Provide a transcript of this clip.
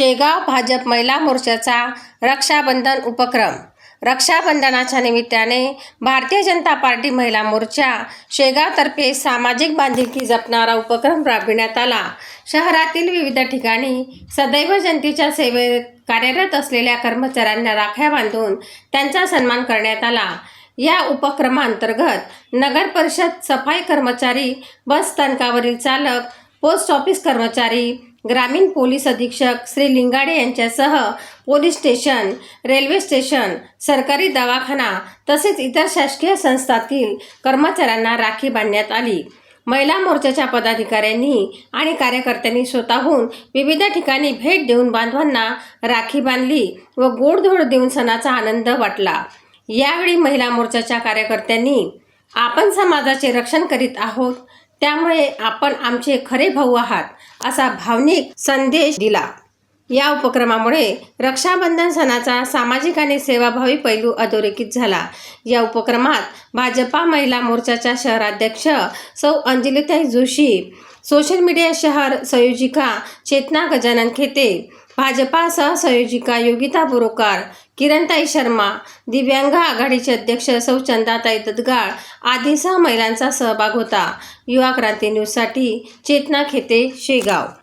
शेगाव भाजप महिला मोर्चाचा रक्षाबंधन उपक्रम. रक्षाबंधनाच्या निमित्ताने भारतीय जनता पार्टी महिला मोर्चा शेगावतर्फे सामाजिक बांधिलकी जपणारा उपक्रम राबविण्यात आला. शहरातील विविध ठिकाणी सदैव जनतेच्या सेवेत कार्यरत असलेल्या कर्मचाऱ्यांना राख्या बांधून त्यांचा सन्मान करण्यात आला. या उपक्रमांतर्गत नगर परिषद सफाई कर्मचारी बस स्थानकावरील चालक पोस्ट ऑफिस कर्मचारी ग्रामीण पोलीस अधीक्षक श्री लिंगाडे यांच्यासह पोलीस स्टेशन रेल्वे स्टेशन सरकारी दवाखाना तसेच इतर शासकीय संस्थातील कर्मचाऱ्यांना राखी बांधण्यात आली. महिला मोर्चाच्या पदाधिकाऱ्यांनी आणि कार्यकर्त्यांनी स्वतःहून विविध ठिकाणी भेट देऊन बांधवांना राखी बांधली व गोडधोड देऊन सणाचा आनंद वाटला. यावेळी महिला मोर्चाच्या कार्यकर्त्यांनी आपण समाजाचे रक्षण करीत आहोत त्यामुळे आपण आमचे खरे भाऊ आहात असा भावनिक संदेश दिला. या उपक्रमामुळे रक्षाबंधन सणाचा सामाजिक आणि सेवाभावी पैलू अधोरेखित झाला. या उपक्रमात भाजपा महिला मोर्चाच्या शहराध्यक्ष सौ अंजलिताई जोशी सोशल मीडिया शहर संयोजिका चेतना गजानन खेते भाजपा सहसंयोजिका योगिता बोरोकार किरणताई शर्मा दिव्यांग आघाडीचे अध्यक्ष सौ चंदाताई ददगाळ आदीसह महिलांचा सहभाग होता. युवा क्रांती न्यूजसाठी चेतना खेते शेगाव.